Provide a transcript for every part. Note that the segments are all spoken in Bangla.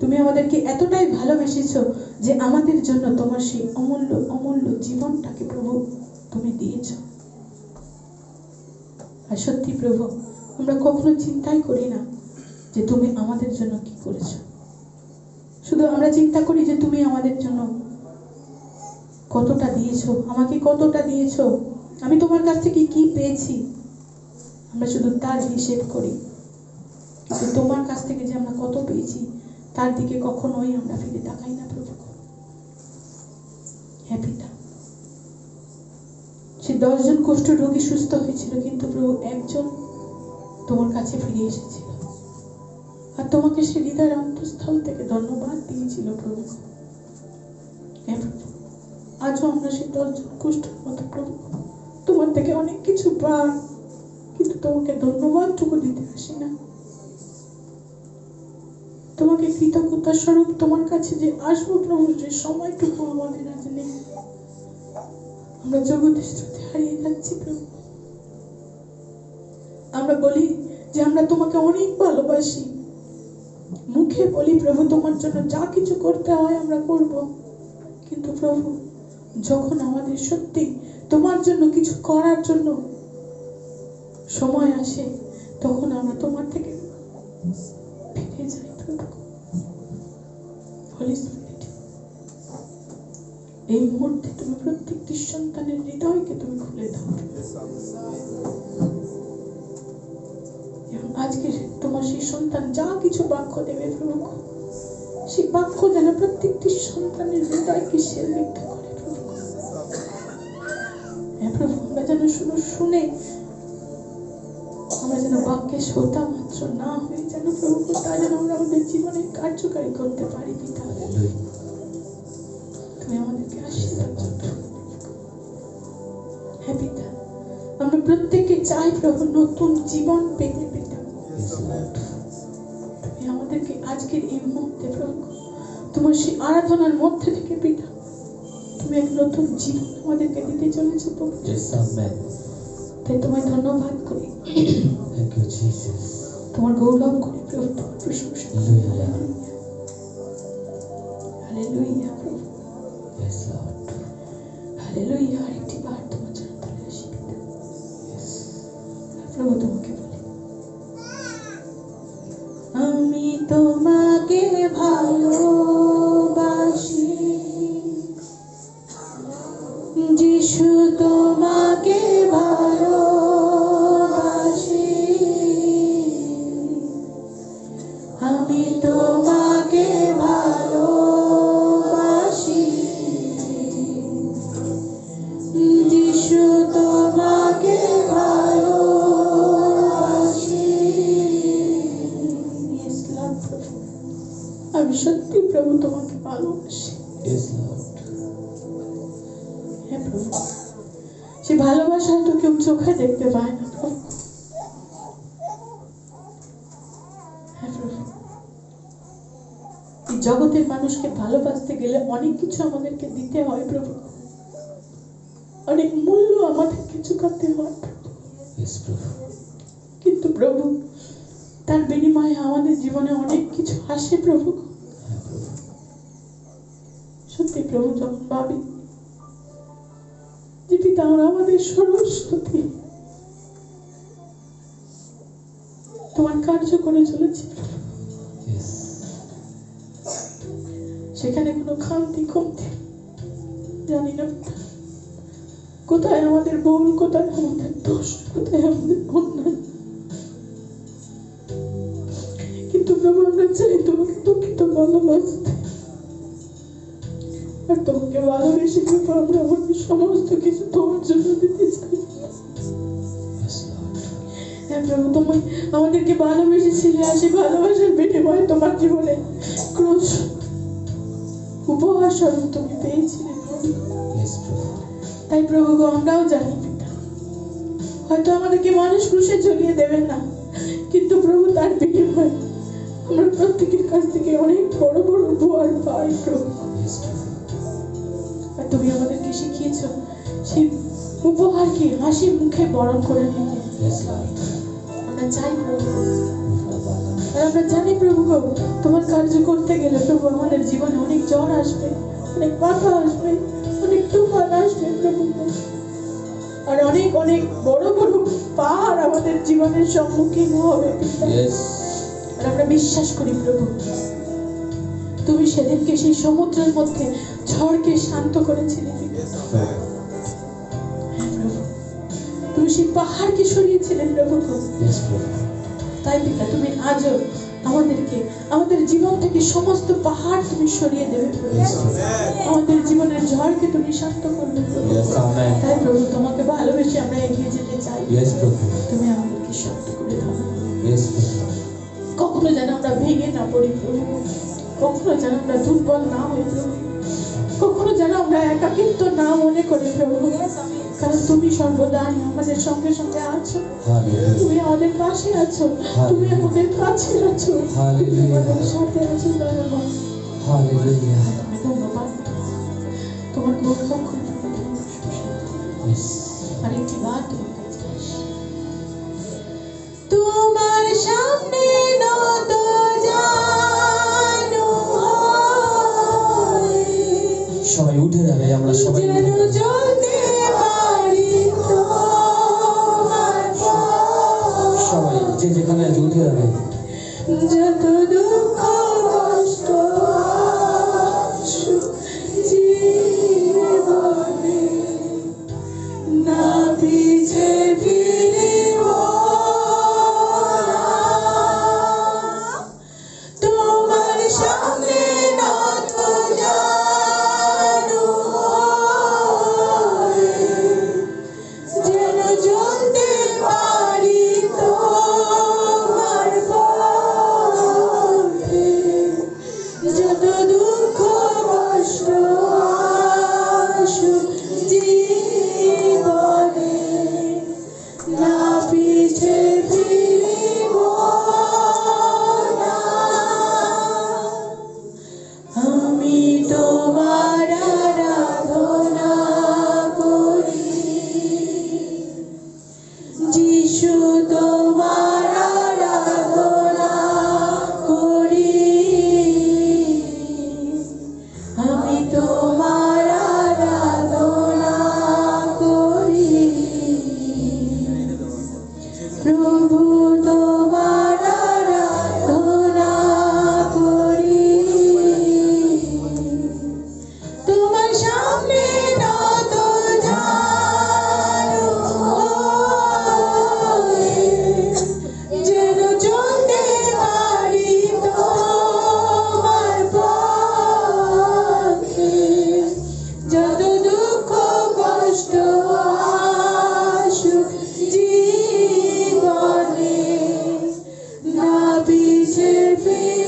তুমি আমাদেরকে এতটাই ভালোবেসেছ যে আমাদের জন্য তোমার সেই অমূল্য অমূল্য জীবনটাকে প্রভু তুমি দিয়েছ। আর সত্যি প্রভু, আমরা কখনো চিন্তাই করি না যে তুমি আমাদের জন্য কি করেছ। শুধু আমরা চিন্তা করি যে তুমি আমাদের জন্য কতটা দিয়েছ, আমাকে কতটা দিয়েছ, আমি তোমার কাছ থেকে কি পেয়েছি। আমরা শুধু তার হিসেব করি তোমার কাছ থেকে যে আমরা কত পেয়েছি তার দিকে কখনোই আমরা ফিরে তাকাই না, প্রভু হ্যাঁ পিতা। সে দশজন কুষ্ঠ রোগী সুস্থ হয়েছিল, কিন্তু প্রভু একজন তোমার কাছে ফিরে এসেছিল। আর তোমাকে সে হৃদয়ের অন্তঃস্থল থেকে ধন্যবাদ দিয়েছিল, প্রভু হ্যাঁ আজও আমরা সেই দশজন কুষ্ঠের মতো, প্রভু তোমার থেকে অনেক কিছু পাই, কিন্তু তোমাকে ধন্যবাদটুকু দিতে আসি না। তোমাকে কৃতজ্ঞতা স্বরূপ তোমার কাছে যে আসব প্রভু, যে সময়টুকু আমাদের আজ নেই। আমরা জগতের স্রোতে হারিয়ে যাচ্ছি প্রভু। আমরা বলি যে আমরা তোমাকে অনেক ভালোবাসি। মুখে বলি প্রভু, তোমার জন্য যা কিছু করতে হয় আমরা করব। কিন্তু প্রভু, যখন আমাদের সত্যি তোমার জন্য কিছু করার জন্য সময় আসে, তখন আমরা তোমার থেকে Holy Spirit, এই মুহূর্তে তুমি প্রত্যেকটি সন্তানের হৃদয়কে তুমি খুলে দাও। আজকে তোমার সেই সন্তান যা কিছু বাক্য দেবে প্রভু সেই বাক্য যেন প্রত্যেকটি সন্তানের হৃদয়কে সেলবিদ্ধ করে প্রভু। হ্যাঁ প্রভু আমরা যেন শুনে আমরা যেন বাক্যে শ্রোতা মাত্র না হয়ে যেন প্রভু তা যেন আমরা আমাদের জীবনে কার্যকারী করতে পারি পিতা। তুমি আমাদেরকে আশীর্বাদ হ্যাঁ পিতা আমরা প্রত্যেকে চাই প্রভু নতুন জীবন পেতে পিতা। তুমি আমাদেরকে আজকের এই মুহূর্তে প্রভু তোমার সেই আরাধনার মধ্যে থেকে পিতা তুমি এক নতুন জীবন আমাদেরকে দিতে চলেছো প্রভু। তাই তোমায় ধন্যবাদ করি। Thank you, Jesus. তোমার গৌরব করি প্রভু তোমার প্রশংসা. হালেলুইয়া প্রভু। আরেকটি বার তোমার জন্য আসি প্রভু তোমাকে হ্যাঁ প্রভু সে ভালোবাসা তো কেউ চোখে দেখতে পায় না প্রভু হ্যাঁ এই জগতের মানুষকে ভালোবাসতে গেলে অনেক কিছু আমাদেরকে দিতে হয় প্রভু অনেক মূল্য আমাদেরকে চুকাতে হয় প্রভু। Yes, Prabhu. কিন্তু প্রভু তার বিনিময়ে আমাদের জীবনে অনেক কিছু আসে প্রভু হ্যাঁ, প্রভু। যখন ভাবি যে পিতা আমরা আমাদের সর্বস্বতী। তোমার কার্য করে চলেছি। সেখানে কোনো খামতি কমতি জানি না। কোথায় আমাদের ভুল কোথায় আমাদের দোষ কোথায় আমাদের অন্যায় কিন্তু প্রভু আমরা চাই তোমাকে প্রকৃত ভালোবাসতে। আর তোমাকে ভালোবেসে আমরা আমাদের সমস্ত কিছু তোমার জন্য দিতে চাই হ্যাঁ প্রভু তুমি আমাদেরকে ভালোবেসেছিলে আর সেই ভালোবাসার বিনিময়ে তোমার জীবনে ক্রোশ উপহার স্বরূপ তুমি পেয়েছিলে. তাই প্রভু গো আমরাও জানি হয়তো আমাদেরকে মানুষ ক্রুশে ঝুলিয়ে দেবেন না কিন্তু প্রভু তার বিনিময়ে আমরা প্রত্যেকের কাছ থেকে অনেক বড় বড় উপহার পাই প্রভু। তুমি আমাদেরকে শিখিয়েছ সেই উপহারকে হাসি মুখে বরণ করে নিতে। আমরা চাই প্রভু। আর আমরা জানি প্রভু তোমার কার্য করতে গেলে প্রভু আমাদের জীবনে অনেক জ্বর আসবে অনেক বাধা আসবে অনেক তুফান আসবে প্রভু। আর অনেক অনেক বড় বড় পাহাড় আমাদের জীবনের সম্মুখীন হবে। আর আমরা বিশ্বাস করি প্রভু। তুমি সেদিনকে সেই সমুদ্রের মধ্যে ঝড়কে শান্ত করেছিলে। তুমি সেই পাহাড়কে সরিয়েছিলে প্রভু তাই পিতা তুমি আজও আমাদেরকে আমাদের জীবন থেকে সমস্ত পাহাড় তুমি সরিয়ে দেবে। আমাদের জীবনের ঝড়কে তুমি শান্ত করবে. তাই প্রভু তোমাকে ভালোবেসে আমরা এগিয়ে যেতে চাই। তুমি আমাদেরকে শক্ত করে দাও। কখনো যেন আমরা ভেঙে না পড়ি প্রভু। কখনো যেন আমরা দুর্বল না প্রভু কখনো যেন আমরা একাকিত্ব না মনে করি প্রভু কারণ তুমি সর্বদাই আমাদের সঙ্গে সঙ্গে আছো। তুমি আমাদের পাশে আছো। তুমি আমাদের কাছে আছো। তুমি. আমাদের সাথে আছো ধন্যবাদ। তুমি তোমার করে Yes. আরেকটি বার তোমার সবাই উঠে যাবে আমরা সবাই। সবাই যে যেখানে আছে উঠে যাবে to be.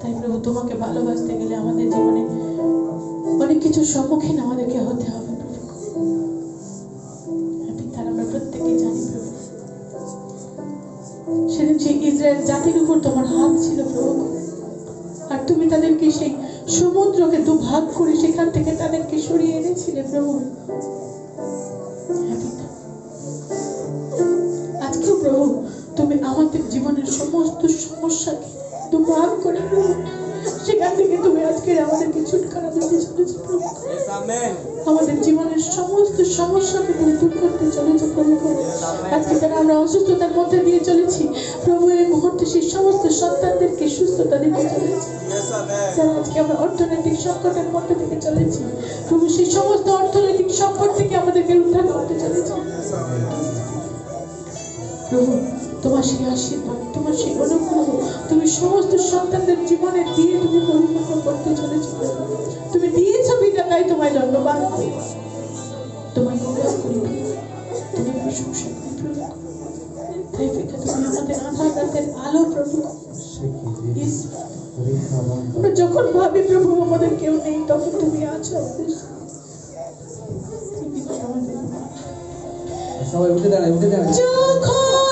তাই প্রভু, তোমাকে ভালোবাসতে গেলে আমাদের জীবনে অনেক কিছু সম্মুখীন আমাদেরকে হতে হবে সেদিন সেই ইসরায়েল জাতির উপর তোমার হাত ছিল প্রভু। আর তুমি তাদেরকে সেই সমুদ্রকে দু ভাগ করে সেখান থেকে তাদেরকে সরিয়ে এনেছিলে প্রভু। আজকেও প্রভু, তুমি আমাদের জীবনের সমস্ত সমস্যাকে আজকে যারা আমরা অসুস্থতার মধ্যে দিয়ে চলেছি। প্রভু এই মুহূর্তে সেই সমস্ত সন্তানদেরকে সুস্থতা দিতে চলেছি। যারা আজকে আমরা অর্থনৈতিক সংকটের মধ্যে থেকে চলেছি। প্রভু সেই সমস্ত অর্থনৈতিক সংকট থেকে আমাদেরকে উদ্ধার করতে চলেছি। প্রভু তোমার সেই আশীর্বাদ তোমার সেই অনুগ্রহ তুমি সমস্ত সন্তানদের জীবনে দিয়ে তুমি পরিপূর্ণ করতে চলেছো। তুমি দিয়েছ পিতা তাই তোমায় ধন্যবাদ। তোমায় গৌরব করি প্রশংসা করি তাই পিতা তুমি আমাদের আধার রাতের আলো প্রভু আমরা যখন ভাবি প্রভু আমাদের কেউ নেই তখন তুমি আছো আমাদের। সবাই উঠে দাঁড়ায় উঠে দাঁড়ায়